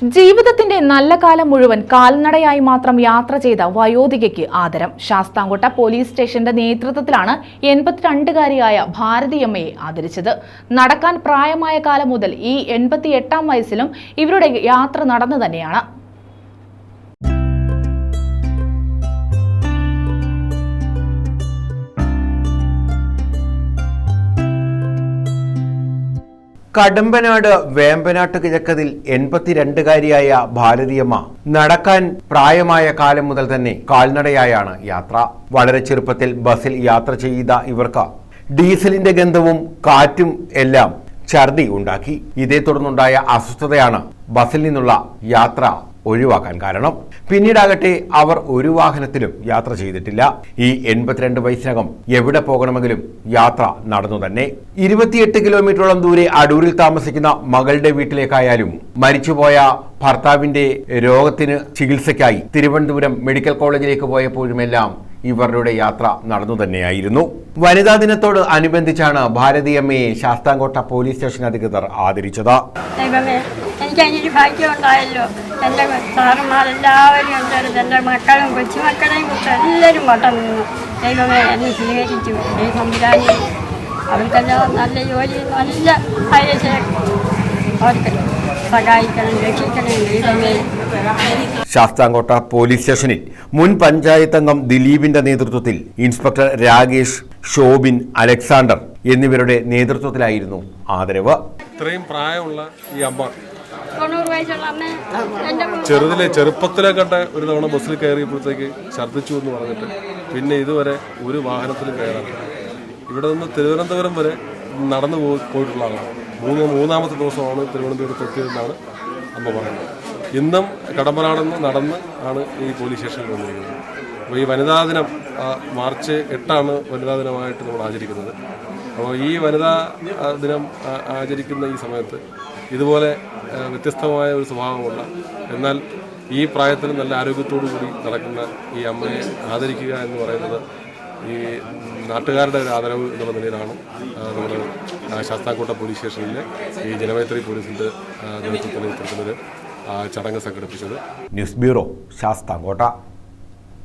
ജീവിതത്തിന്റെ നല്ല കാലം മുഴുവൻ കാൽനടയായി മാത്രം യാത്ര ചെയ്ത വയോധികയ്ക്ക് ആദരം. ശാസ്താംകോട്ട പോലീസ് സ്റ്റേഷന്റെ നേതൃത്വത്തിലാണ് എൺപത്തിരണ്ടുകാരിയായ ഭാരതിയമ്മയെ ആദരിച്ചത്. നടക്കാൻ പ്രായമായ കാലം മുതൽ ഈ എൺപത്തി എട്ടാം വയസ്സിലും ഇവരുടെ യാത്ര നടന്നു തന്നെയാണ്. കടമ്പനാട് വേമ്പനാട്ട് കിഴക്കതിൽ എൺപത്തിരണ്ടുകാരിയായ ഭാരതിയമ്മ നടക്കാൻ പ്രായമായ കാലം മുതൽ തന്നെ കാൽനടയായാണ് യാത്ര. വളരെ ചെറുപ്പത്തിൽ ബസ്സിൽ യാത്ര ചെയ്ത ഇവർക്ക് ഡീസലിന്റെ ഗന്ധവും കാറ്റും എല്ലാം ഛർദി ഉണ്ടാക്കി. ഇതേ തുടർന്നുണ്ടായ അസ്വസ്ഥതയാണ് ബസ്സിൽ നിന്നുള്ള യാത്ര ഒഴിവാക്കാൻ കാരണം. പിന്നീടാകട്ടെ അവർ ഒരു വാഹനത്തിലും യാത്ര ചെയ്തിട്ടില്ല. ഈ എൺപത്തിരണ്ട് വയസ്സിനകം എവിടെ പോകണമെങ്കിലും യാത്ര നടന്നു തന്നെ. ഇരുപത്തിയെട്ട് കിലോമീറ്ററോളം ദൂരെ അടൂരിൽ താമസിക്കുന്ന മകളുടെ വീട്ടിലേക്കായാലും മരിച്ചുപോയ ഭർത്താവിന്റെ രോഗത്തിന് ചികിത്സയ്ക്കായി തിരുവനന്തപുരം മെഡിക്കൽ കോളേജിലേക്ക് പോയപ്പോഴുമെല്ലാം ഇവരുടെ യാത്ര നടന്നു തന്നെയായിരുന്നു. വനിതാ ദിനത്തോട് അനുബന്ധിച്ചാണ് ഭാരതീയമ്മയെ ശാസ്താംകോട്ട പോലീസ് സ്റ്റേഷൻ അധികൃതർ ആദരിച്ചത്. എനിക്ക് ഉണ്ടായല്ലോ അവർക്കെല്ലാം നല്ല ജോലി നല്ല അവർക്ക് സഹായിക്കണം രക്ഷിക്കണം ദൈവമേ ശാസ്താംകോട്ട പോലീസ് സ്റ്റേഷനിൽ മുൻ പഞ്ചായത്ത് അംഗം ദിലീപിന്റെ നേതൃത്വത്തിൽ ഇൻസ്പെക്ടർ രാകേഷ് ഷോബിൻ അലക്സാണ്ടർ എന്നിവരുടെ നേതൃത്വത്തിലായിരുന്നു ആദരവ്. ഇത്രയും പ്രായമുള്ള ഈ അമ്മ ചെറുതിലെ ചെറുപ്പത്തിലെ കണ്ട ഒരു തവണ ബസ്സിൽ കയറിയപ്പോഴത്തേക്ക് ഛർദ്ദിച്ചു എന്ന് പറഞ്ഞിട്ട് പിന്നെ ഇതുവരെ ഒരു വാഹനത്തിലും കയറാറില്ല. ഇവിടെ നിന്ന് തിരുവനന്തപുരം വരെ നടന്നു പോയി പോയിട്ടുള്ള ആളാണ്. മൂന്ന് മൂന്നാമത്തെ ദിവസമാണ് തിരുവനന്തപുരത്ത് എത്തിയതെന്നാണ് അമ്മ പറയുന്നത്. ഇന്നും കടമ്പനാടെന്ന് നടന്ന് ആണ് ഈ പോലീസ് സ്റ്റേഷനിൽ വന്നിരിക്കുന്നത്. അപ്പോൾ ഈ വനിതാ ദിനം മാർച്ച് എട്ടാണ് വനിതാ ദിനമായിട്ട് നമ്മൾ ആചരിക്കുന്നത്. അപ്പോൾ ഈ വനിതാ ദിനം ആചരിക്കുന്ന ഈ സമയത്ത് ഇതുപോലെ വ്യത്യസ്തമായ ഒരു സ്വഭാവമുള്ള എന്നാൽ ഈ പ്രായത്തിൽ നല്ല ആരോഗ്യത്തോടു കൂടി നടക്കുന്ന ഈ അമ്മയെ ആദരിക്കുക എന്ന് പറയുന്നത് ഈ നാട്ടുകാരുടെ ഒരു ആദരവ് എന്നുള്ള നിലയിലാണ് നമ്മൾ ശാസ്താംകോട്ട പോലീസ് സ്റ്റേഷനിലെ ഈ ജനമൈത്രി പോലീസിന്റെ നേതൃത്വത്തിൽ ഇത്തരത്തിലൊരു ചടങ്ങ് സംഘടിപ്പിച്ചത്. News bureau Sasthamkotta